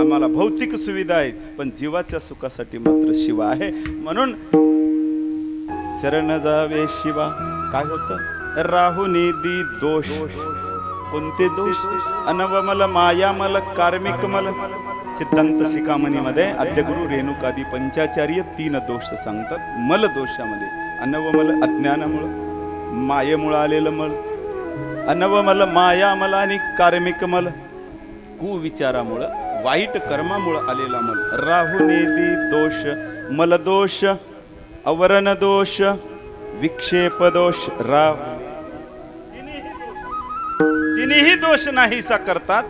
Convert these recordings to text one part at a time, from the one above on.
आम्हाला भौतिक सुविधा आहेत पण जीवाच्या सुखासाठी मात्र शिवा आहे. म्हणून शरण जावे शिवा. काय होत? राहुनी दी दोष. कोणते दोष? अनवमल मायामल कार्मिक मल सिद्धांत शिकामणीमध्ये आद्यगुरु रेणुकादी पंचाचार्य तीन दोष सांगतात. मल दोषामध्ये अनवमल अज्ञानामुळं मायेमुळं आलेलं मल. अनवमल मायामल आणि कार्मिक मल कुविचारामुळं वाईट कर्मामुळं आलेला मल राहुनेदी दोष मलदोष अवरण दोष विक्षेप दोष राव. तिन्ही दोष नाहीसा करतात.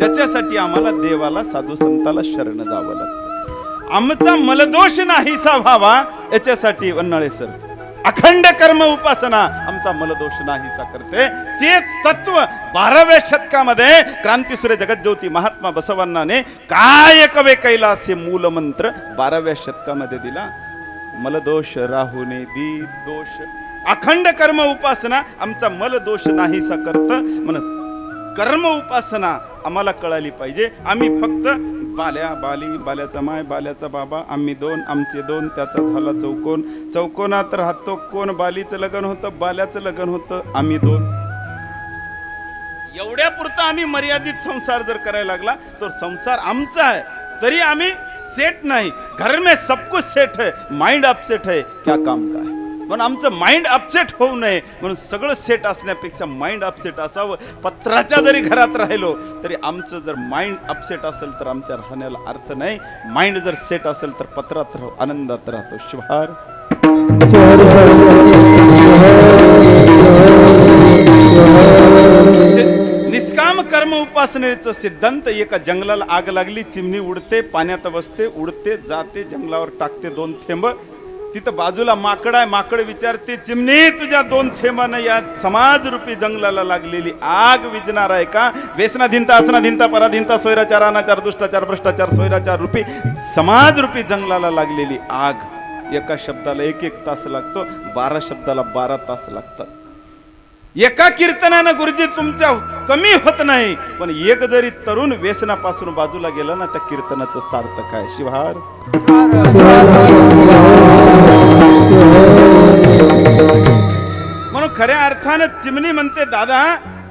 त्याच्यासाठी आम्हाला देवाला साधू संताला शरण जावं लागतं. आमचा मलदोष नाहीसा व्हावा याच्यासाठी वन्नाळे सर. अखंड कर्म उपासना आमचा मलदोष नाहीसा करते. ते तत्व बाराव्या शतकामध्ये क्रांतीसूर्य जगज्योती महात्मा बसवण्णाने काय कवे कैलास हे मूल मंत्र बाराव्या शतकामध्ये दिला. मलदोष राहुने दी दोष. अखंड कर्म उपासना आमचा मलदोष नाहीसा करत. म्हण कर्म उपासना आम्हाला कळाली पाहिजे. आम्ही फक्त बाल्या बाली बाल्याचा माय बाल्याचा बाबा आम्ही दोन आमचे दोन त्याचा झाला चौकोन. चौकोनात राहतो कोण? बालीचं लगन होतं बाल्याचं लग्न होतं आम्ही दोन. एवढ्या पुरता आम्ही मर्यादित संसार जर करायला लागला तर संसार आमचा आहे. तरी आम्ही सेट नाही. घर में सब कुछ सेट है माइंड अपसेट है. क्या काम का है म्हणून आमचं माइंड अपसेट होऊ नये. म्हणून सगळं सेट असण्यापेक्षा माइंड अपसेट असावं. पत्राच्या जरी घरात राहिलो तरी आमचं जर माइंड अपसेट असेल तर आमच्या राहण्याला अर्थ नाही. माइंड जर सेट असेल तर पत्रात राहू आनंदात राहतो. शिवार कर्म उपासनेचं सिद्धांत एका जंगलाला आग लागली चिमणी उडते पाण्यात बसते उडते जाते जंगलावर टाकते दोन थेंब. तिथं बाजूला माकड आहे माकड विचारते चिमणी तुझ्या दोन थेंबानं या समाज रूपी जंगलाला लागलेली आग विजणार आहे का? वेसना धिंता असना धिंता पराधिंता स्वैराचार अनाचार दुष्टाचार भ्रष्टाचार स्वैराचार रूपी समाज रूपी जंगलाला लागलेली आग. एका शब्दाला एक एक तास लागतो बारा शब्दाला बारा तास लागतात. एका कीर्तनानं गुरुजी तुमच्या कमी होत नाही. पण एक जरी तरुण व्यसनापासून बाजूला गेला ना त्या कीर्तनाचं सार्थक आहे. शिवहार. म्हणून खऱ्या अर्थानं चिमणी म्हणते दादा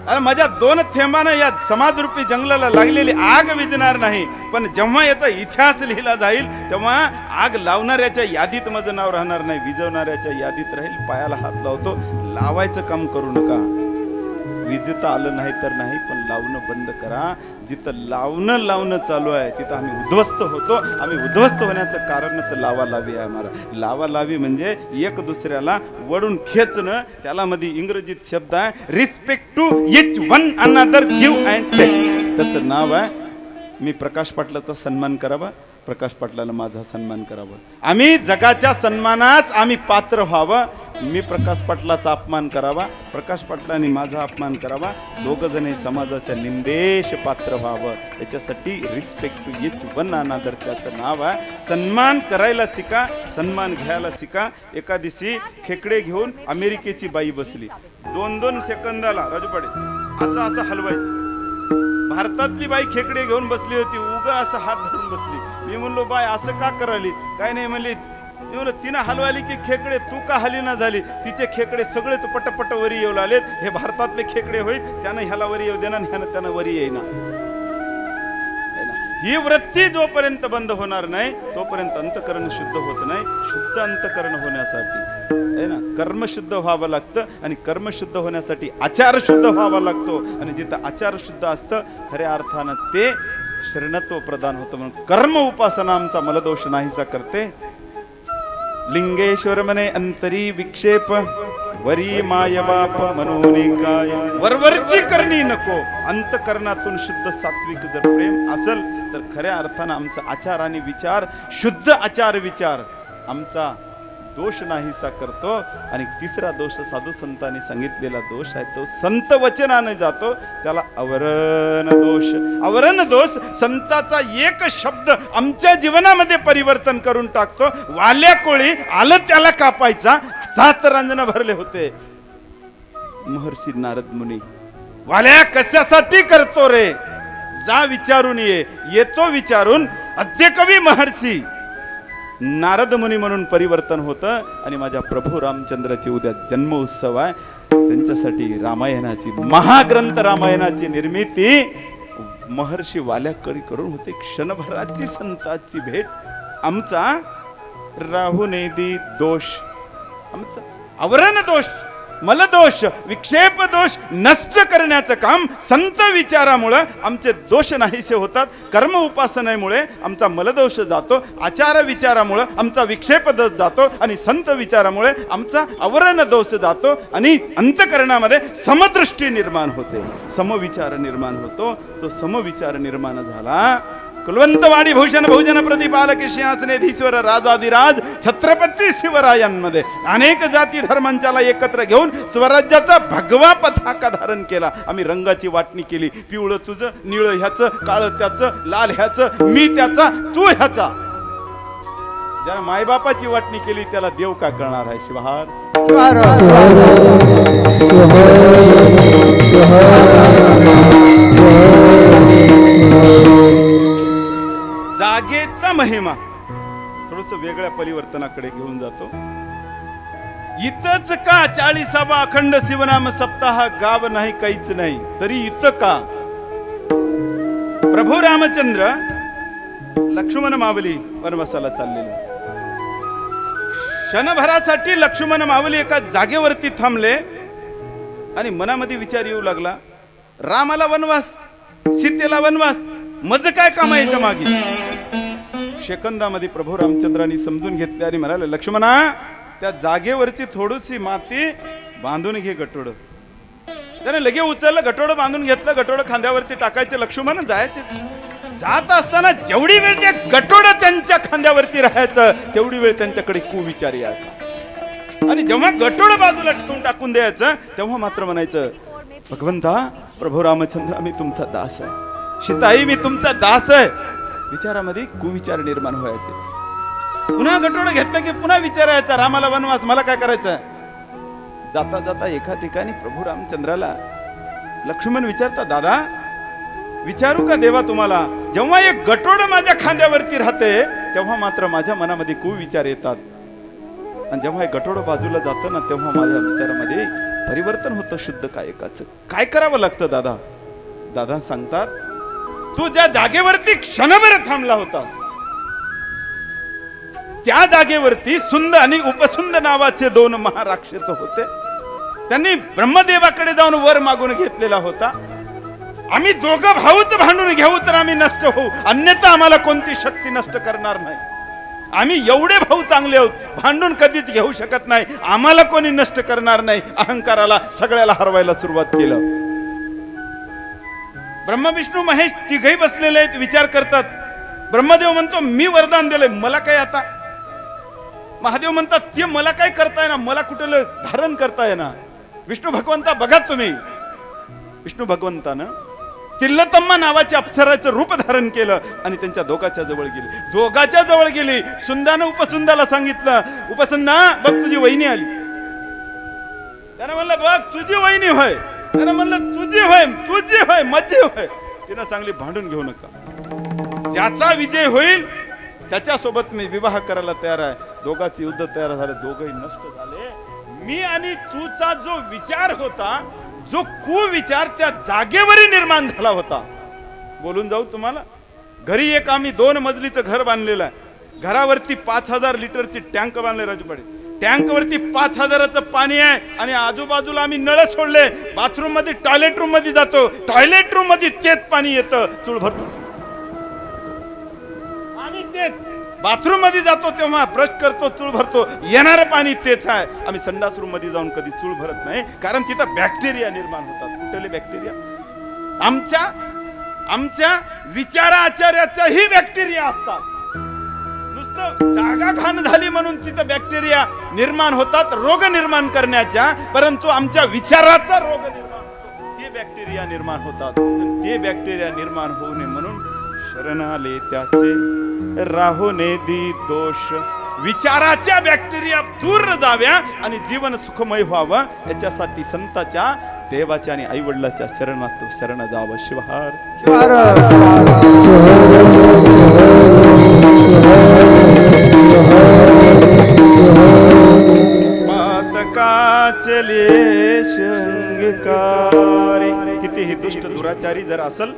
अरे माझ्या दोन थेंबानं या समाजरूपी जंगलाला लागलेली आग विजणार नाही. पण जेव्हा याचा इतिहास लिहिला जाईल तेव्हा आग लावणाऱ्याच्या यादीत माझं नाव राहणार नाही. विजवणाऱ्याच्या यादीत राहील पायाला हात लावतो. लावायचं काम करू नका. विजेत आलं नाही तर नाही पण लावणं बंद करा. जिथं लावणं लावणं चालू आहे तिथं आम्ही उद्ध्वस्त होतो. आम्ही उद्ध्वस्त होण्याचं कारणच लावा लावी आहे आम्हाला. लावा लावी म्हणजे एक दुसऱ्याला वडून खेचणं. त्याला मध्ये इंग्रजीत शब्द आहे respect to each one another give and take त्याचं नाव आहे मी प्रकाश पाटलाचा सन्मान करावा प्रकाश पाटलाला माझा सन्मान करावा. आम्ही जगाच्या सन्मानास आम्ही पात्र व्हावं. मी प्रकाश पाटलाचा अपमान करावा प्रकाश पाटलांनी माझा अपमान करावा दोघ समाजाच्या निंदेश पात्र व्हावं. याच्यासाठी respect to each one another त्याचं नाव आहे. सन्मान करायला शिका सन्मान घ्यायला शिका. एका दिवशी खेकडे घेऊन अमेरिकेची बाई बसली. दोन दोन सेकंदाला राजूपाडे असं असं हलवायचं. भारतातली बाई खेकडे घेऊन बसली होती उगा असं हात धरून बसली. मी म्हणलो बाय असं का करायली काय नाही म्हणली येऊन तिनं हलवाली की खेकडे तू का हली ना झाली. तिचे खेकडे सगळे तू पटपट वरी येऊ लागलेत. हे भारतातले खेकडे होईल त्यानं ह्याला वरी येऊ देणार ह्यानं त्यानं वरी येईना. ही वृत्ती जोपर्यंत बंद होणार नाही तोपर्यंत अंतकरण शुद्ध होत नाही. शुद्ध अंतकरण होण्यासाठी. आहे ना कर्म शुद्ध व्हावं लागतं आणि कर्म शुद्ध होण्यासाठी आचार शुद्ध व्हावा लागतो. आणि जिथं आचार शुद्ध असतं खऱ्या अर्थानं ते शरणत्व प्रदान होतं म्हणून कर्म उपासना आमचा मलदोष नाहीसा करते. लिंगेश्वर मने अंतरी विक्षेप वरी माय बाप मनोनी काय वरवरची करणी नको अंतकरणातून शुद्ध सात्विक जर प्रेम असेल तर खऱ्या अर्थानं आमचा आचार आणि विचार शुद्ध आचार विचार आमचा दोष नाहीसा करतो. आणि तिसरा दोष साधू संतांनी सांगितलेला दोष आहे तो संत वचनाने जातो. त्याला आवरण दोष. आवरण दोष संताचा एक शब्द आमच्या जीवनामध्ये परिवर्तन करून टाकतो. वाल्या कोळी आलं त्याला कापायचा. सात रांजण भरले होते. महर्षी नारद मुनी वाल्या कशासाठी करतो रे? जा विचारून ये. येतो विचारून. अद्यकवी महर्षी नारद मुनी म्हणून परिवर्तन होतं आणि माझ्या प्रभू रामचंद्राची उद्या जन्म उत्सव आहे. त्यांच्यासाठी रामायणाची महाग्रंथ रामायणाची निर्मिती महर्षी वाल्याकडे करून होते. क्षणभराची संताची भेट. आमचा राहुनेदी दोष. आमचा आवरण दोष. मलदोष विक्षेप दोष नष्ट करण्याचं काम संत विचारामुळं आमचे दोष नाहीसे होतात. कर्म उपासनेमुळे आमचा मलदोष जातो आचार विचारामुळं आमचा विक्षेप दोष जातो आणि संत विचारामुळे आमचा आवरण दोष जातो आणि अंतकरणामध्ये समदृष्टी निर्माण होते. समविचार निर्माण होतो तो समविचार निर्माण झाला कुलवंतवाडी भूषण बहुजन प्रतिपालक सिंहासनेधीश्वर राजाधिराज छत्रपती शिवरायांमध्ये अनेक जाती धर्मांच्याला एकत्र घेऊन स्वराज्याचा भगवा पताका धारण केला. आम्ही रंगाची वाटणी केली. पिवळं तुझं निळं ह्याचं काळं त्याचं लाल ह्याचं मी त्याचा तू ह्याचा. ज्याला मायबापाची वाटणी केली त्याला देव का करणार आहे शिवहार. जागेचा महिमा. थोडस वेगळ्या परिवर्तनाकडे घेऊन जातो. इथंच का चाळीसावा अखंड शिवनाम सप्ताह गाव नाही काहीच नाही तरी इथं का? प्रभू रामचंद्र लक्ष्मण मावली वनवासाला चाललेले. क्षणभरासाठी लक्ष्मण मावली एका जागेवरती थांबले आणि मनामध्ये विचार येऊ लागला रामाला वनवास सीतेला वनवास मज काय कामायच्या मागे? शेकंदामध्ये प्रभू रामचंद्रांनी समजून घेतले आणि म्हणाले लक्ष्मणा त्या जागेवरची थोडीशी माती बांधून घे गटोड. त्याने लगे उचललं गटोडं बांधून घेतलं गटोडं खांद्यावरती टाकायचे लक्ष्मण जायचे. जात असताना जेवढी वेळ ते गटोडं त्यांच्या खांद्यावरती राहायचं तेवढी वेळ त्यांच्याकडे कुविचार यायचा. आणि जेव्हा गटोड बाजूला ठेवून टाकून द्यायचं तेव्हा मात्र म्हणायचं भगवंता प्रभू रामचंद्र मी तुमचा दास आहे. शिताई मी तुमचा दास आहे. विचारामध्ये कुविचार निर्माण व्हायचे. पुन्हा गटोडं घेतलं की पुन्हा विचारायचा रामाला वनवास मला काय करायचं? जाता जाता एका ठिकाणी प्रभू रामचंद्राला लक्ष्मण विचारता दादा विचारू का देवा तुम्हाला? जेव्हा एक गटोड माझ्या खांद्यावरती राहते तेव्हा मात्र माझ्या मनामध्ये कुविचार येतात. आणि जेव्हा हे गटोड बाजूला जातं ना तेव्हा माझ्या विचारामध्ये परिवर्तन होतं शुद्ध कायकाचं. काय करावं लागतं दादा? दादा सांगतात तू ज्या जागेवरती क्षणभर थांबला होतास त्या जागेवरती सुंद आणि उपसुंद नावाचे दोन महाराक्षस होते. त्यांनी ब्रह्मदेवाकडे जाऊन वर मागून घेतलेला होता. आम्ही दोघं भाऊच भांडून घेऊ तर आम्ही नष्ट होऊ. अन्यथा आम्हाला कोणती शक्ती नष्ट करणार नाही. आम्ही एवढे भाऊ चांगले आहोत भांडून कधीच घेऊ शकत नाही. आम्हाला कोणी नष्ट करणार नाही. अहंकाराला सगळ्याला हरवायला सुरुवात केलं. ब्रह्म विष्णू महेश तिघही बसलेले आहेत विचार करतात. ब्रह्मदेव म्हणतो मी वरदान दिलंय मला काय आता? महादेव म्हणतात ते मला काय करताय ना मला कुठलं धारण करताय ना? विष्णू भगवंता बघा तुम्ही. विष्णू भगवंतानं तिल्लतम्मा नावाच्या अप्सराचं रूप धारण केलं आणि त्यांच्या दोघाच्या जवळ गेली. दोघाच्या जवळ गेली. सुंदानं उपसुंदाला सांगितलं उपसुंदा बघ तुझी वहिनी आली. त्यानं म्हणलं बघ तुझी वहिनी होय. त्यानं म्हणलं तुझी होय तुझी होय मज्जी होय. तिनं चांगली भांडून घेऊ नका. ज्याचा विजय होईल त्याच्यासोबत मी विवाह करायला तयार आहे. दोघांचे युद्ध तयार झाले दोघही नष्ट झाले. मी आणि तूचा जो विचार होता जो कुविचार त्या जागेवरही निर्माण झाला होता. बोलून जाऊ तुम्हाला. घरी एक आम्ही दोन मजलीचं घर बांधलेलं आहे. घरावरती पाच हजार लिटरची टँक बांधले राजूबाडी टँक वरती पाच हजाराचं पाणी आहे आणि आजूबाजूला आम्ही नळ सोडले. बाथरूममध्ये टॉयलेट रूममध्ये जातो. टॉयलेट रूममध्ये तेच पाणी येतं. चूळ भरतो. आणि तेच. बाथरूममध्ये जातो तेव्हा ब्रश करतो चूळ भरतो. येणारं पाणी तेच आहे. आम्ही संडास रूममध्ये जाऊन कधी चूळ भरत नाही. कारण तिथं बॅक्टेरिया निर्माण होतात. कुठले बॅक्टेरिया आमच्या आमच्या विचाराचार्याच्याही बॅक्टेरिया असतात. जागा घाण झाली म्हणून तिथं बॅक्टेरिया निर्माण होतात रोग निर्माण करण्याच्या. परंतु आमच्या विचाराचा रोग निर्माण होतो. ते बॅक्टेरिया निर्माण होतात. ते बॅक्टेरिया निर्माण होऊ नये म्हणून शरण आले त्याचे राहुने दी दोष. विचाराच्या बॅक्टेरिया दूर जाव्या आणि जीवन सुखमय व्हावं याच्यासाठी संताच्या देवाच्या आणि आई वडिलाच्या शरणात शरण जावं. शिवहार. काचले शंगकारी कितीही दुष्ट दुराचारी जर असल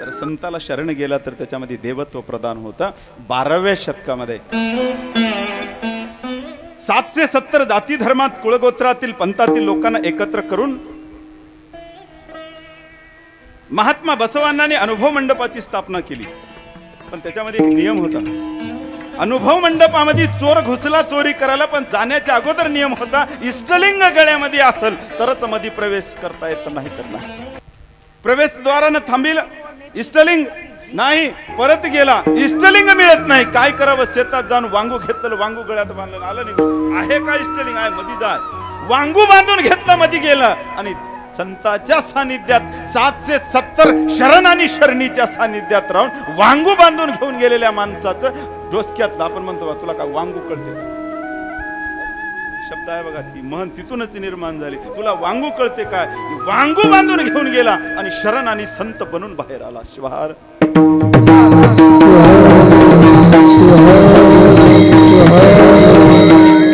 तर संताला शरण गेला तर त्याच्यामध्ये देवत्व प्रदान होतं. बाराव्या शतकामध्ये. सातशे सत्तर जाती धर्मात कुळगोत्रातील पंथातील लोकांना एकत्र करून महात्मा बसवांनाने अनुभव मंडपाची स्थापना केली. पण त्याच्यामध्ये एक नियम होता. अनुभव मंडपामध्ये चोर घुसला चोरी करायला पण जाण्याच्या अगोदर नियम होता इष्टलिंग गळ्यामध्ये असेल तरच मध्ये प्रवेश करता येत नाही तर नाही. प्रवेशद्वारानं थांबील इष्टलिंग नाही परत गेला इष्टलिंग मिळत नाही. काय करावं? शेतात जाऊन वांगू घेतलं वांगू गळ्यात बांधलं आलं नाही. आहे का इष्टलिंग? आहे मधी जाय वांगू बांधून घेतलं मधी गेलं. आणि संताच्या सानिध्यात सातशे सत्तर शरण आणि शरणीच्या सानिध्यात राहून वांगू बांधून घेऊन गेलेल्या माणसाचं डोसक्यात आपण म्हणतो बा, तुला काय वांगू कळते? शब्द आहे बघा ती मन तिथूनच ती निर्माण झाली. तुला वांगू कळते काय? वांगू बांधून घेऊन गेला आणि शरण आणि संत बनून बाहेर आला. शिवार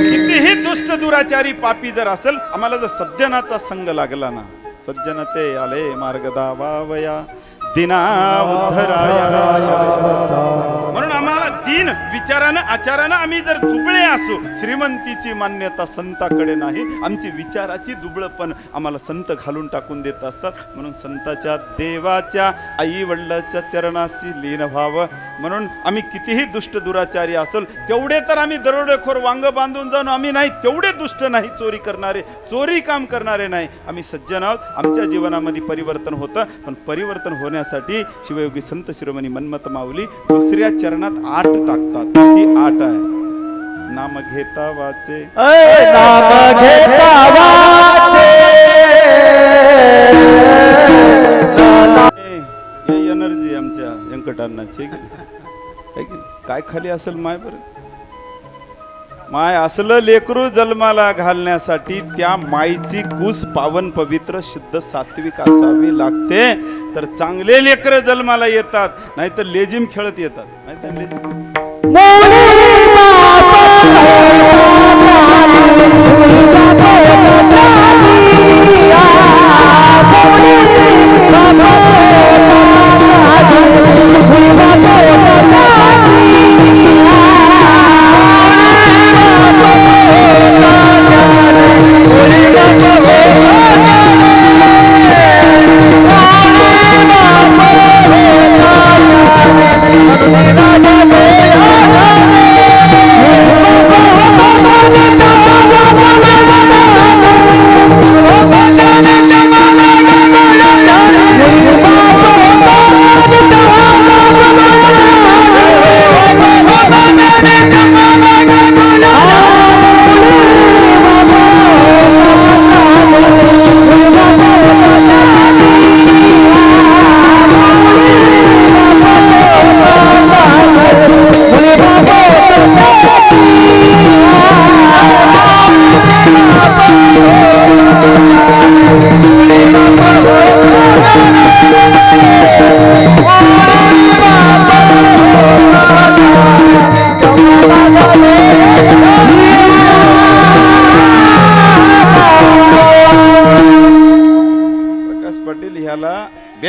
कितीही दुष्ट दुराचारी पापी जर असेल आम्हाला जर सज्जनाचा संग लागला ना सज्जन ते आले मार्ग दावावया दिना उद्धराया. म्हणून आम्हाला तीन विचारानं आचारानं आम्ही जर दुबळे असू श्रीमंतीची मान्यता संताकडे नाही. आमची विचाराची दुबळपण आम्हाला संत घालून टाकून देत असतात. म्हणून संताच्या देवाच्या आई वडिलाच्या चरणाशी लीन व्हावं. म्हणून आम्ही कितीही दुष्ट दुराचारी असेल तेवढे तर आम्ही दरोडेखोर वांग बांधून जाऊन आम्ही नाही तेवढे दुष्ट नाही चोरी करणारे चोरी काम करणारे नाही. आम्ही सज्जन आहोत. आमच्या जीवनामध्ये परिवर्तन होतं. पण परिवर्तन होण्यासाठी शिवयोगी संत शिरोमणी मन्मथ माऊली दुसऱ्या चरणात आठ टाकतात. ती आठ आहे? नाम घेता वाचे नाम घेता वाचे एनर्जी आमच्या व्यंकटांनाची नाही? नाही? काय खाली असेल माय बरं? माय असलं लेकरू जन्माला घालण्यासाठी त्या माईची कुस पावन पवित्र शुद्ध सात्विक असावी लागते. तर चांगले लेकर जन्माला येतात नाहीतर लेजिम खेळत येतात. माहिती आहे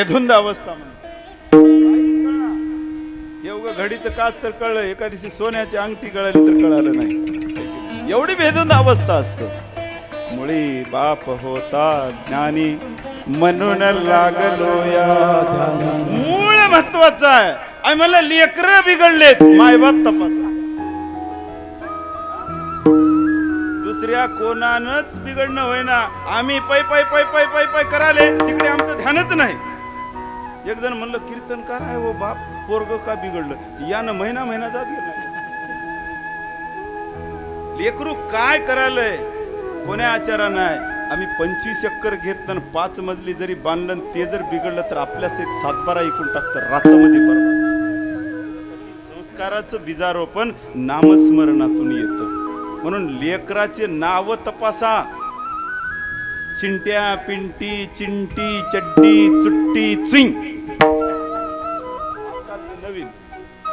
बेधुंद अवस्था म्हणून. एवढं घडीचं काच तर कळलं एका दिवशी सोन्याची अंगठी कळाली तर कळालं नाही. एवढी बेधुंद अवस्था असते. मुळी बाप होता ज्ञानी म्हणून लागलो या मूळ महत्वाचं आहे. आणि मला लेकर बिघडलेत. मायबाप तपास. दुसऱ्या कोणानच बिघडणं होईना. आम्ही पै पै पै पै पै पै कराले तिकडे आमचं ध्यानच नाही. एक जण म्हणलं कीर्तनकार आहे हो बाप पोरग का बिघडलं? यानं महिना महिना जात गेला. लेकरू काय करायलंय कोण्या आचारानं आहे? आम्ही पंचवीस एकर घेत पाच मजली जरी बांधलं आणि ते जर बिघडलं तर आपल्या सेत सातबारा ऐकून टाकतं रातामध्ये संस्काराचं बीजारोपण नामस्मरणातून येतं. म्हणून लेकराचे नाव तपासा. चिंट्या पिंटी चिंटी चड्डी चुट्टी चुई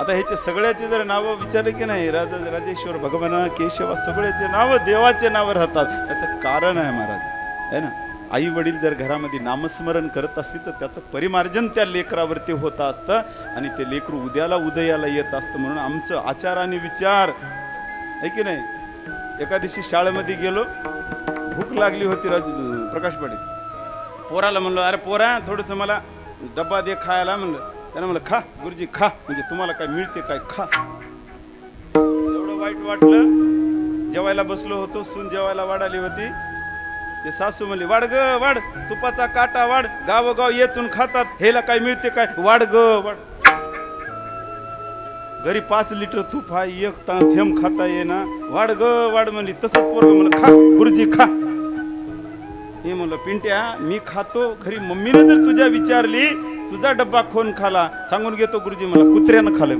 आता ह्याचे सगळ्याचे जर नावं विचारले की नाही राजा राजेश्वर भगवान केशवा सगळ्याचे नावं देवाचे नावं राहतात. त्याचं कारण आहे महाराज है ना? आई वडील जर घरामध्ये नामस्मरण करत असतील तर त्याचं परिमार्जन त्या लेकरावरती होत असतं आणि ते लेकरू उद्याला उदयाला येत असतं म्हणून आमचं आचार आणि विचार आहे की नाही? एका दिवशी शाळेमध्ये गेलो भूक लागली होती राज प्रकाश पाटील. पोराला म्हणलं अरे पोरा थोडंसं मला डब्बा दे खायला म्हणलं. त्यानं म्हणलं खा गुरुजी खा. म्हणजे तुम्हाला काय मिळते काय खा. एवढं वाईट वाटलं. जेवायला बसलो होतो सून जेवायला वाढाली होती. ते सासू म्हणले वाढ ग वाढ. तुपाचा काटा वाढ. गावोगाव येचून खातात. हेला काय मिळते काय? वाढ ग वाढ. घरी पाच लिटर तूप हा एक ता थेंब खाता येईना. वाढ ग वाढ म्हणली. तसंच पोरग म्हणलं खा गुरुजी खा. हे म्हणलं पिंट्या मी खातो. खरी मम्मीने जर तुझ्या विचारली तुझा डब्बा खोन खाला सांगून घेतो गुरुजी मला कुत्र्यानं खाल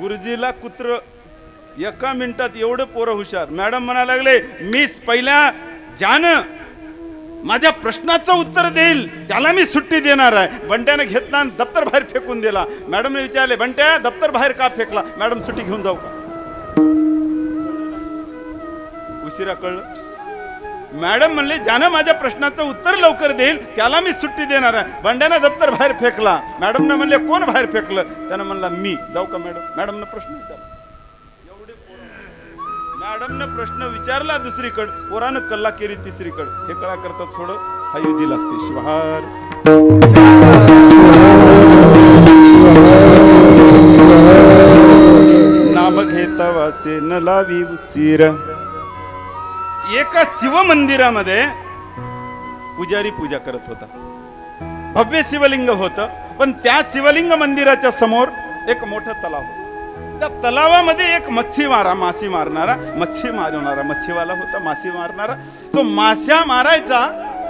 गुरुजीला कुत्र एका मिनिटात एवढं पोरं हुशार. मॅडम म्हणायला लागले मीच पहिल्या ज्यानं माझ्या प्रश्नाचं उत्तर देईल त्याला मी सुट्टी देणार आहे. बंट्याने घेतला आणि दप्तर बाहेर फेकून दिला. मॅडमने विचारले बंट्या दप्तर बाहेर का फेकला? मॅडम सुट्टी घेऊन जाऊ का? उशिरा कळलं. मॅडम म्हणले ज्यानं माझ्या प्रश्नाचं उत्तर लवकर देईल त्याला मी सुट्टी देणार आहे. बंड्यानं दप्तर बाहेर फेकला. मॅडमनं म्हणले कोण बाहेर फेकलं? त्यानं म्हणला मी. जाऊ का मॅडम? मॅडमनं प्रश्न विचारला. एवढे मॅडमनं प्रश्न विचारला दुसरीकडं. पोरानं कल्ला केली तिसरीकडं. हे कळा करता थोडं हायुजी लागते. शिवहार नाम घेता वाचे न लावी उसीर एका शिवमंदिरामध्ये पुजारी पूजा करत होता भव्य शिवलिंग होत पण त्या शिवलिंग मंदिराच्या समोर एक मोठं तलाव होतं. त्या तलावामध्ये एक मच्छी मारा मासी मारणारा मच्छी मारणारा मच्छीवाला होता मासी मारणारा तो माश्या मारायचा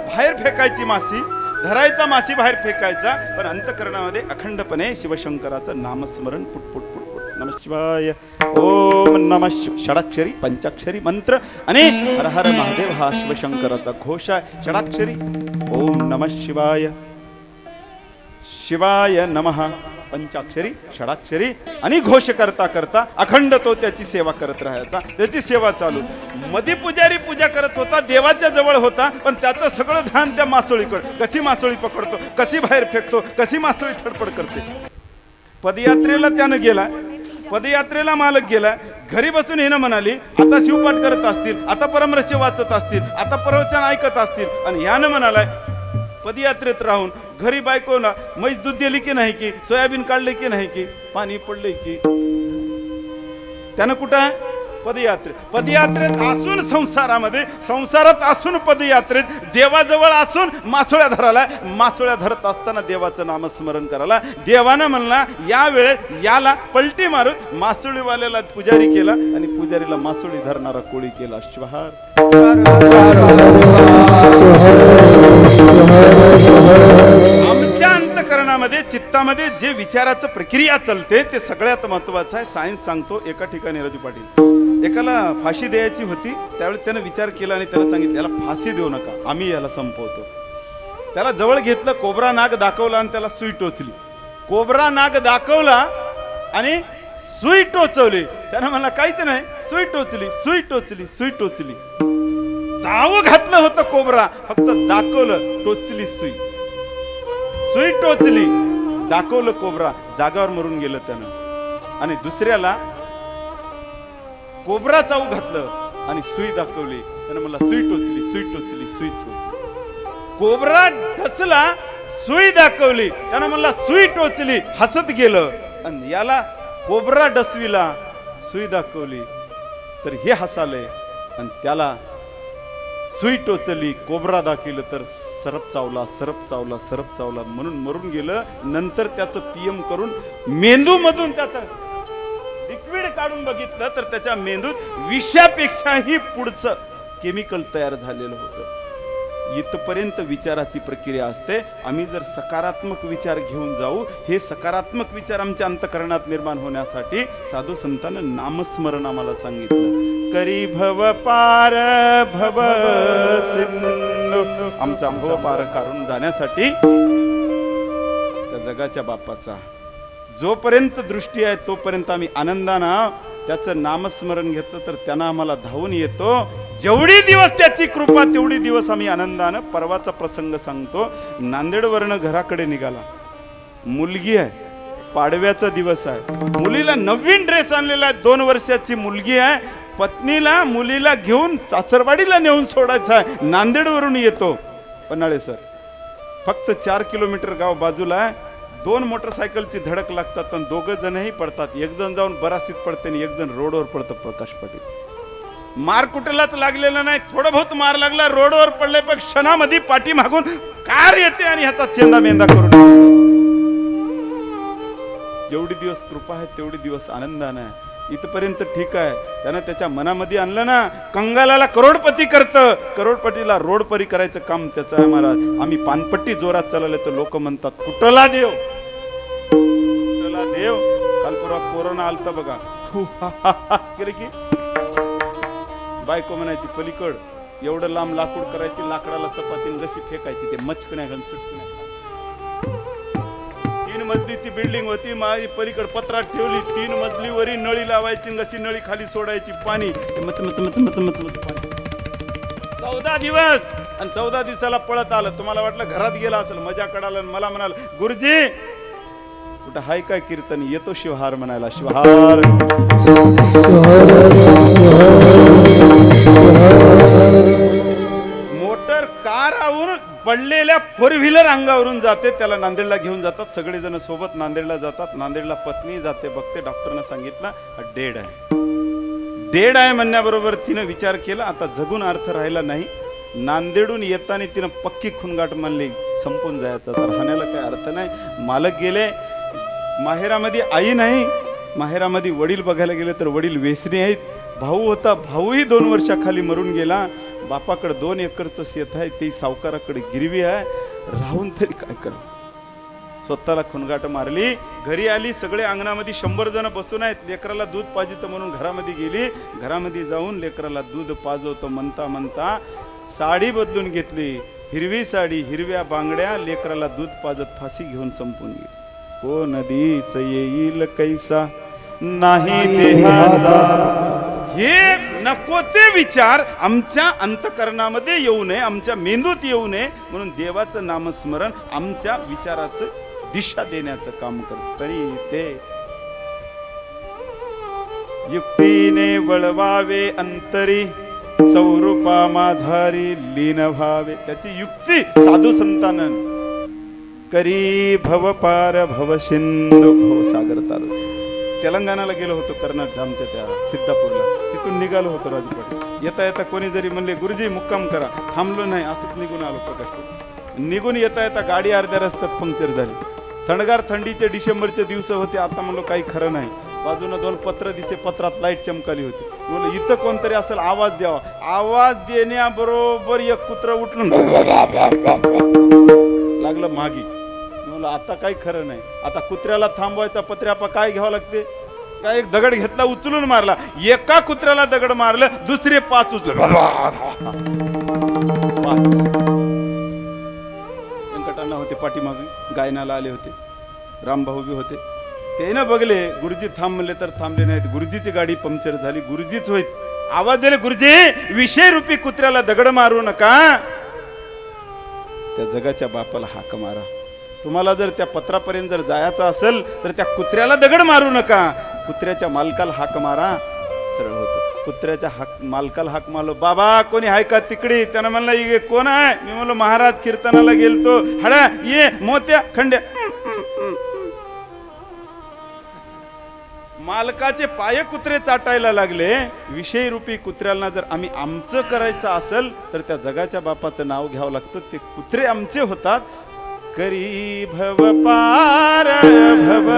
बाहेर फेकायची मासी धरायचा मासी बाहेर फेकायचा पण अंतकरणामध्ये अखंडपणे शिवशंकराचं नामस्मरण पुटपुट नम शिवाय. ओम नम षडाक्षरी पंचाक्षरी मंत्र आणि हर हर महादेव हा शिवशंकराचा घोष आहे. षडाक्षरी ओम नम शिवाय. शिवाय नमः. पंचाक्षरी षडाक्षरी आणि घोष करता करता अखंड तो त्याची सेवा करत राहायचा. त्याची सेवा चालू. मधी पुजारी पूजा करत होता देवाच्या जवळ होता पण त्याचं सगळं ध्यान त्या मासोळीकडे कशी मासोळी पकडतो कशी बाहेर फेकतो कशी मासोळी थडपड करते. पदयात्रेला त्यानं गेला पदयात्रेला मालक गेला घरी बसून येणं म्हणाली आता शिवपाठ करत असतील आता परमरस्य वाचत असतील आता प्रवचन ऐकत असतील. आणि ह्यानं म्हणालाय पदयात्रेत राहून घरी बायकोला म्हैस दूध दिली की नाही की सोयाबीन काढले की नाही की पाणी पडले की? त्यानं कुठं पदयात्रे. पदयात्रेत असून संसारामध्ये संसारात असून पदयात्रेत देवाजवळ असून मासोळ्या धराला मासोळ्या धरत असताना देवाचं नामस्मरण करायला देवानं म्हणला या वेळेत याला पलटी मारून मासोळीवाल्याला पुजारी केला आणि पुजारीला मासोळी धरणारा कोळी केला. शिवहार. आमच्या अंतकरणामध्ये चित्तामध्ये जे विचाराचं प्रक्रिया चालते ते सगळ्यात महत्वाचं आहे. सायन्स सांगतो एका ठिकाणी राजू पाटील. एकाला फाशी द्यायची होती त्यावेळी त्यानं विचार केला आणि त्याला सांगितलं याला फाशी देऊ नका आम्ही याला संपवतो. त्याला जवळ घेतलं कोबरा नाग दाखवला आणि त्याला सुई टोचली. कोबरा नाग दाखवला आणि सुई टोचवली. त्यानं म्हणला काहीच नाही सुई टोचली सुई टोचली सुई टोचली. चाव घातलं होतं कोबरा फक्त दाखवलं टोचली सुई. सुई टोचली दाखवलं कोबरा जागावर मरून गेलं त्यानं. आणि दुसऱ्याला कोबरा चावू घातलं आणि सुई दाखवली. त्यानं मला सुई टोचली सुई टोचली सुई टोचली. कोबरा ढसला सुई दाखवली. त्यानं मला सुई टोचली हसत गेलं. आणि याला कोबरा डसविला सुई दाखवली. तर हे हसाले. आणि त्याला सुई टोचली कोबरा दाखवलं. तर सरप चावला सरप चावला सरप चावला. म्हणून मरून गेलं. नंतर त्याचं पीएम करून मेंदूमधून त्याचं काढून बघितलं तर त्याच्या मेंदूत विषापेक्षाही पुढचं केमिकल तयार झालेलं होतं. इथपर्यंत विचाराची प्रक्रिया असते. आम्ही जर सकारात्मक विचार घेऊन जाऊ हे सकारात्मक विचार आमच्या अंतकरणात निर्माण होण्यासाठी साधू संतानं नामस्मरण आम्हाला सांगितलं. करी भव पार भव सिंधू. आमचा भव पार काढून जाण्यासाठी त्या जगाच्या बापाचा जोपर्यंत दृष्टी आहे तोपर्यंत आम्ही आनंदानं त्याचं नामस्मरण घेतलं तर त्यांना आम्हाला धावून येतो. जेवढी दिवस त्याची कृपा तेवढी दिवस आम्ही आनंदानं परवाचा प्रसंग सांगतो. नांदेडवरनं घराकडे निघाला. मुलगी आहे पाडव्याचा दिवस आहे. मुलीला नवीन ड्रेस आणलेला आहे दोन वर्षाची मुलगी आहे. पत्नीला मुलीला घेऊन सासरवाडीला नेऊन सोडायचा आहे. नांदेडवरून येतो. पन्हाळे सर फक्त चार किलोमीटर गाव बाजूला आहे. दोन मोटरसायकलची धडक लागतात आणि दोघं जणही पडतात. एक जण जाऊन बरासीत पडते आणि एक जण रोडवर पडतं प्रकाश पाटील. मार कुठलाच लागलेला नाही. थोडं बहुत मार लागला रोडवर पडले पण क्षणामध्ये पाठी मागून कार येते आणि ह्याचा चेंदा मेंदा करून जेवढी दिवस कृपा आहे तेवढी दिवस आनंदानं आहे. इथपर्यंत ठीक आहे. त्यानं त्याच्या मनामध्ये आणलं ना कंगालाला करोडपती करतं. करोडपतीला रोडपरी करायचं काम त्याचं आहे महाराज. आम्ही पानपट्टी जोरात चालवले तर लोक म्हणतात कुठला देव? कुठला देव? काल परवा कोरोना आलता बघा. हु, हा. केलं की? बायको म्हणायची पलीकड एवढं लांब लाकूड करायची लाकडाला चपाती गशी फेकायची ते मचकण्या घालून चुटकण्या मजलीची बिल्डिंग होती. माझी पलीकड पत्रात ठेवली. तीन मजली वरी नळी लावायची आणि नळी खाली सोडायची पाणी. मत मत मत मत मत मत पाणी. चौदा दिवस. आणि चौदा दिवसाला पळत आलं. तुम्हाला वाटलं घरात गेला असेल मजा कडाला मला म्हणाल गुरुजी! कुठं हाय काय कीर्तन? येतो शिवहार म्हणायला. शिवहार. मोटर कार आवरून पडलेल्या फोर व्हीलर अंगावरून जाते त्याला नांदेडला घेऊन जातात. सगळेजण सोबत नांदेडला जातात. नांदेडला पत्नी जाते बघते. डॉक्टरनं सांगितलं डेड आहे. डेड आहे म्हणण्याबरोबर तिनं विचार केला आता जगून अर्थ राहिला नाही. नांदेडून येताना तिनं पक्की खुनगाट मानली. संपून जायचं. तर राहण्याला काय अर्थ नाही. मालक गेले. माहेरामध्ये आई नाही. माहेरामध्ये वडील बघायला गेले तर वडील वेसणी आहेत. भाऊ होता भाऊही दोन वर्षाखाली मरून गेला. बापाकडे दोन एकरचं शेत आहे ते सावकाराकडे गिरवी आहे. राहून तरी काय कर? स्वतःला खुनगाट मारली घरी आली सगळे अंगणामध्ये शंभर जण बसून आहेत. लेकराला दूध पाजित म्हणून घरामध्ये गेली. घरामध्ये जाऊन लेकराला दूध पाजवतो म्हणता म्हणता साडी बदलून घेतली. हिरवी साडी हिरव्या बांगड्या लेकराला दूध पाजत फाशी घेऊन संपून गेली. को नदी येईल कैसा? नाही देहाचा. हे नको ते विचार आमच्या अंतकरणामध्ये येऊ नये आमच्या मेंदूत येऊ नये म्हणून देवाचं नामस्मरण आमच्या विचाराचं दिशा देण्याचं काम करत. तरी ते युक्तीने वळवावे अंतरी सौरूपा माझारी लीन व्हावे. त्याची युक्ती साधू संतानन करी भव पार भव सिंधू भव सागर तारू तेलंगणाला गेलो होतो कर्नाटक आमच्या त्या सिद्धापूरला. तिथून निघालो होतो राजपाट. येता येता कोणी जरी म्हणले गुरुजी मुक्काम करा. थांबलो नाही असंच निघून आलो प्रकाश निघून येता येता गाडी अर्ध्या रस्त्यात पंक्चर झाली. थंडगार थंडीचे डिसेंबरचे दिवस होते आता म्हणलो काही खरं नाही. बाजूनं दोन पत्र दिसे पत्रात लाइट चमकाली होती. म्हणलं इथं कोणतरी असेल आवाज द्यावा. आवाज देण्याबरोबर एक कुत्र उठलून लागलं मागी. म्हणलं आता काही खरं नाही. आता कुत्र्याला थांबवायचा पत्र्यापा काय घ्यावं लागते? काय एक दगड घेतला उचलून मारला. एका कुत्र्याला दगड मारलं दुसरे पाच उचल पाच. व्यंकटांना होते पाठीमागे गायनाला आले होते. रामभाऊ बी होते. ते ना बघले गुरुजी थांबले तर थांबले नाहीत. गुरुजीची गाडी पंक्चर झाली. गुरुजीच होईत. आवाज दिले गुरुजी विषय रूपी कुत्र्याला दगड मारू नका. त्या जगाच्या बापाला हाक मारा. तुम्हाला जर त्या पत्रापर्यंत जर जायचं असेल तर त्या कुत्र्याला दगड मारू नका. कुत्र्याच्या मालकाला हाक मारा. सरळ होतं. कुत्र्याच्या हाक मालकाला हाक मारलो बाबा कोणी आहे का तिकडे? त्यानं म्हणलं "ये कोण आहे? मी म्हणलो महाराज कीर्तनाला गेलतो. हडा ये मोत्या खंड्या. मालकाचे पाय कुत्रे चाटायला लागले. विषय रूपी कुत्र्याला जर आम्ही आमचं करायचं असेल तर त्या जगाच्या बापाचं नाव घ्यावं लागतं. ते कुत्रे आमचे होतात. करी भव पार भव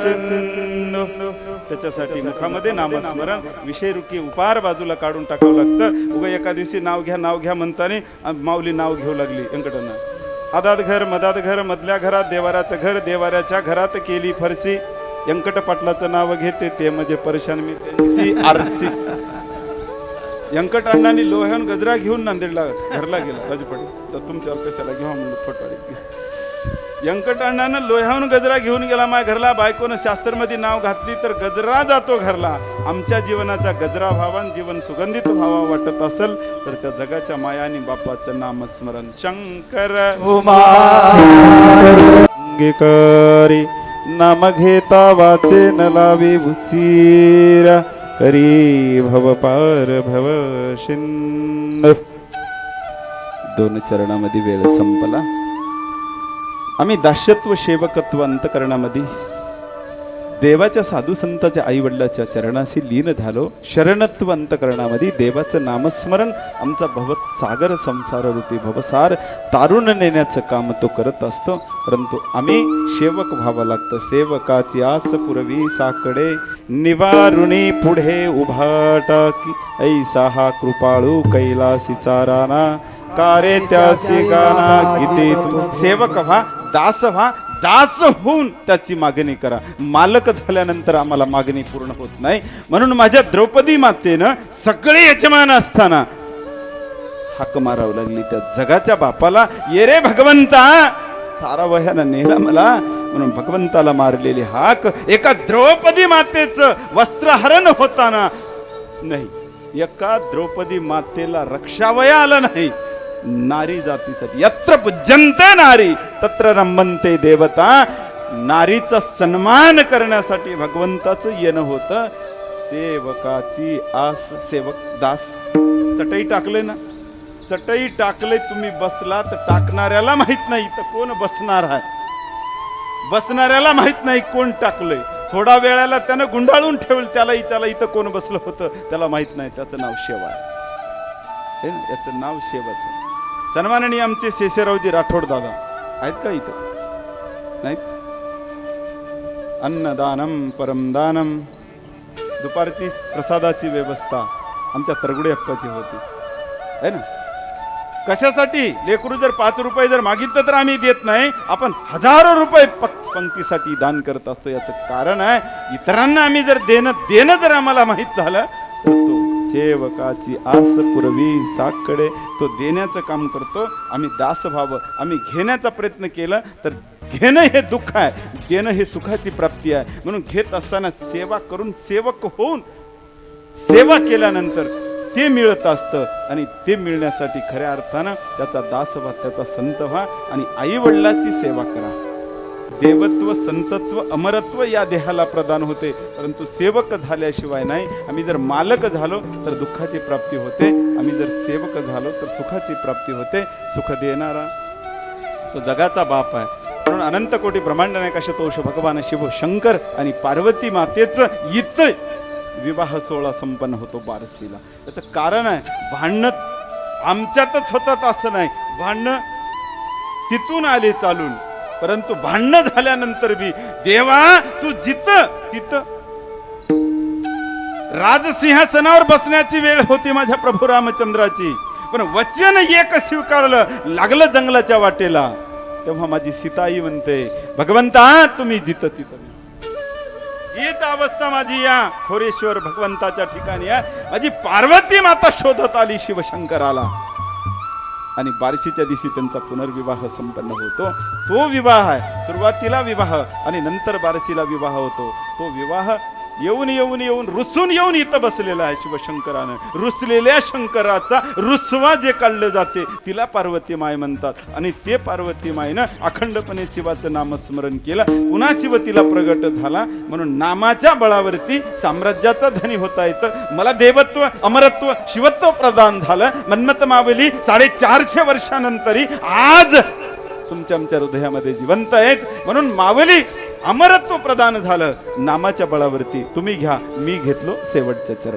सिंधु. त्याच्यासाठी मुखामध्ये नामस्मरण विषय रुकी उपार बाजूला काढून टाकावं लागतं. उगा एका दिवशी नाव घ्या नाव घ्या म्हणताना माऊली नाव घेऊ लागली व्यंकटांना. आदात घर मदात घर मधल्या घरात देवाराचं घर देवाऱ्याच्या घरात केली फरशी. व्यंकट पाटलाचं नाव घेते ते म्हणजे परेशान मी त्यांची आरती. व्यंकटअण्णांनी लोह्यान लोह्याहून गजरा घेऊन नांदेडला घरला गेला राजू तर तुमच्यावर कशाला घेऊ म्हणून फोटवाडीत घ्या. व्यंकट लोह्याहून गजरा घेऊन गेला माझ्या घरला बायकोनं शास्त्रमध्ये नाव घातली तर गजरा जातो घरला. आमच्या जीवनाचा गजरा व्हावा जीवन सुगंधित व्हावा वाटत असेल तर त्या जगाच्या मायानी बापाचं नामस्मरण शंकर उमा. नाम घेता वाचे न लावे करी भव पार भव शिंद. दोन चरणामध्ये वेळ संपला. आम्ही दास्यत्व सेवकत्व अंतकरणामध्ये देवाच्या साधू संतांच्या आई वडिलाच्या चरणाशी लीन झालो. शरणत्व अंतकरणामध्ये देवाचं नामस्मरण आमचा भवत सागर संसार रूपी भवसार तारुण नेण्याचं काम तो करत असतो. परंतु आम्ही सेवक व्हावं लागतं. सेवकाची आस पुरवी साकडे. निवारुणी पुढे उभा टाकी. ऐसा हा कृपाळू कैलासीचा राणा. कारे त्यासी गाना किती सेवक व्हा दास व्हा दास होऊन त्याची मागणी करा. मालक झाल्यानंतर आम्हाला मागणी पूर्ण होत नाही. म्हणून माझ्या द्रौपदी मातेनं सगळे यजमान असताना हाक मारावं लागली त्या जगाच्या बापाला. ये रे भगवंता तारावह्यानं नेला मला. म्हणून भगवंताला मारलेली हाक एका द्रौपदी मातेचं वस्त्रहरण होताना नाही एका द्रौपदी मातेला रक्षावया आलं नाही. नारी जातीसाठी. यत्र पूज्यंत नारी तत्र रंबनते देवता. नारीचा सन्मान करण्यासाठी भगवंताचं येणं होतं. सेवकाची आस सेवक दास. चटई टाकले ना? चटई टाकले तुम्ही बसला तर टाकणाऱ्याला माहीत नाही तर कोण बसणार आहे. बसणाऱ्याला माहीत नाही कोण टाकलंय. थोडा वेळाला त्यानं गुंडाळून ठेवलं त्यालाही त्याला इथं कोण बसलं होतं त्याला माहीत नाही. त्याचं नाव शेवा आहे. हे याचं नाव शेवत सन्माननीय आमचे शेषेरावजी राठोड दादा. आहेत का इथं? नाहीत? अन्नदानम परमदानम दुपारची प्रसादाची व्यवस्था आमच्या तरगुडे अप्पाची होती. आहे ना? कशासाठी? लेकरू जर पाच रुपये जर मागितलं तर आम्ही देत नाही. आपण हजारो रुपये पक पंक्तीसाठी दान करत असतो. याचं कारण आहे इतरांना आम्ही जर देणं देणं जर आम्हाला माहीत झालं करतो. सेवकाची आस पुरवी साकडे. तो देण्याचं काम करतो. आम्ही दास व्हावं. आम्ही घेण्याचा प्रयत्न केला तर घेणं हे दुःख आहे. देणं हे सुखाची प्राप्ती आहे. म्हणून घेत असताना सेवा करून सेवक होऊन सेवा केल्यानंतर ते मिळत असतं आणि ते मिळण्यासाठी खऱ्या अर्थानं त्याचा दास व्हा त्याचा संत व्हा आणि आई वडिलाची सेवा करा. देवत्व संतत्व अमरत्व या देहाला प्रदान होते. परंतु सेवक झाल्याशिवाय नाही. आम्ही जर मालक झालो तर दुःखाची प्राप्ती होते. आम्ही जर सेवक झालो तर सुखाची प्राप्ती होते. सुख देणारा तो जगाचा बाप आहे. म्हणून अनंत कोटी ब्रह्मांड कशा तोष भगवान शिव शंकर आणि पार्वती मातेचं इथं विवाह सोहळा संपन्न होतो बारसीला. त्याचं कारण आहे भांडणं आमच्यातच होतात असं नाही. भांडणं तिथून आले चालून. परंतु भांडणं झाल्यानंतर बी देवा तू जित तित राजसिंहासनावर बसण्याची वेळ होती माझ्या प्रभू रामचंद्राची. पण वचन एक स्वीकारलं लागलं जंगलाच्या वाटेला. तेव्हा माझी सीताई म्हणते भगवंता तुम्ही जित तिथं. हीच अवस्था माझी या खोरेश्वर भगवंताच्या ठिकाणी या माझी पार्वती माता शोधत आली शिवशंकराला. आणि बारशीच्या दिवशी त्यांचा पुनर्विवाह संपन्न होतो. तो विवाह आहे. सुरुवातीला विवाह आणि नंतर बारशीला विवाह होतो. तो विवाह येऊन येऊन येऊन रुसून येऊन इथं बसलेला आहे शिवशंकरानं. रुसलेल्या शंकराचा रुसवा जे काढलं जाते तिला पार्वती माय म्हणतात. आणि ते पार्वती मायनं अखंडपणे शिवाचं नामस्मरण केलं. पुन्हा शिव तिला प्रगट झाला. म्हणून नामाच्या बळावरती साम्राज्याचा धनी होता येतं मला देवत्व अमरत्व शिवत्व प्रदान झालं. मन्मत मावली साडेचारशे वर्षानंतरही आज तुमच्या आमच्या हृदयामध्ये जिवंत आहेत. म्हणून मावली अमरत्व प्रदान झालं नामाच्या बळावरती. तुम्ही घ्या मी घेतलो शेवटच्या चरण.